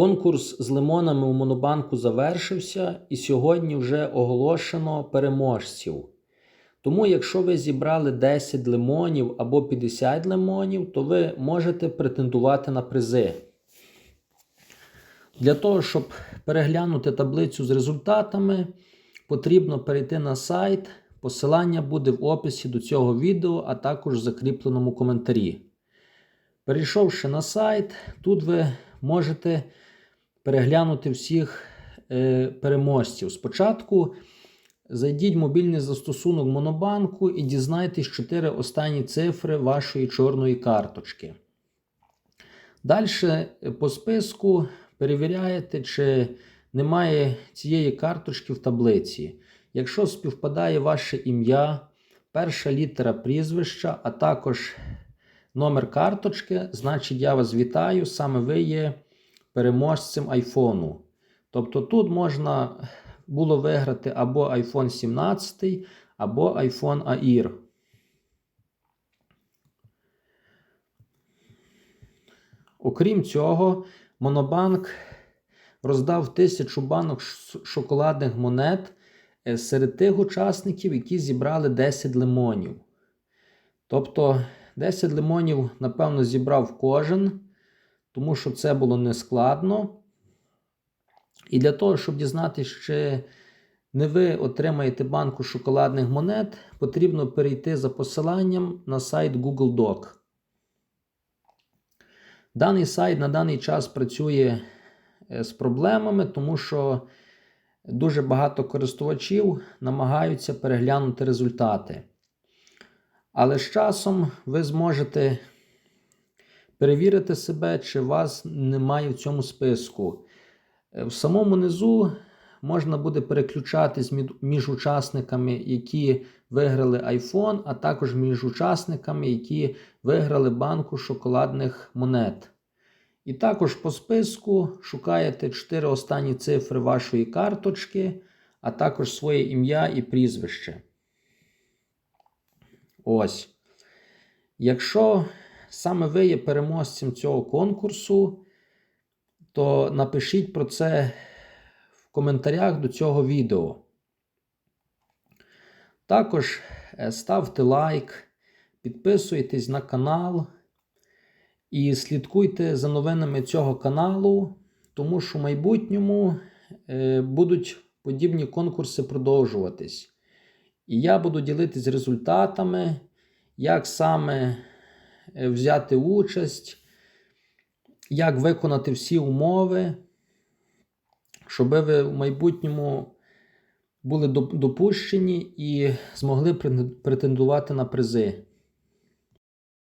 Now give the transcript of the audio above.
Конкурс з лимонами у Монобанку завершився, і сьогодні вже оголошено переможців. Тому, якщо ви зібрали 10 лимонів або 50 лимонів, то ви можете претендувати на призи. Для того, щоб переглянути таблицю з результатами, потрібно перейти на сайт. Посилання буде в описі до цього відео, а також в закріпленому коментарі. Перейшовши на сайт, тут ви можете переглянути всіх е, переможців. Спочатку зайдіть в мобільний застосунок Монобанку і дізнайтесь 4 останні цифри вашої чорної карточки. Далі по списку перевіряєте, чи немає цієї карточки в таблиці. Якщо співпадає ваше ім'я, перша літера прізвища, а також номер карточки, значить я вас вітаю, саме ви є переможцем айфону. Тобто тут можна було виграти або iPhone 17, або iPhone Air. Окрім цього, Монобанк роздав тисячу банок шоколадних монет е, серед тих учасників, які зібрали 10 лимонів. Тобто 10 лимонів, напевно, зібрав кожен, тому що це було нескладно. І для того, щоб дізнатися, чи не ви отримаєте банку шоколадних монет, потрібно перейти за посиланням на сайт Google Doc. Даний сайт на даний час працює з проблемами, тому що дуже багато користувачів намагаються переглянути результати. Але з часом ви зможете перевірити себе, чи вас немає в цьому списку. В самому низу можна буде переключатись між учасниками, які виграли iPhone, а також між учасниками, які виграли банку шоколадних монет. І також по списку шукаєте 4 останні цифри вашої карточки, а також своє ім'я і прізвище. Ось. Якщо саме ви є переможцем цього конкурсу, то напишіть про це в коментарях до цього відео. Також е, ставте лайк, підписуйтесь на канал і слідкуйте за новинами цього каналу, тому що в майбутньому е, будуть подібні конкурси продовжуватись. І я буду ділитись результатами, як саме взяти участь, як виконати всі умови, щоб ви в майбутньому були допущені і змогли претендувати на призи.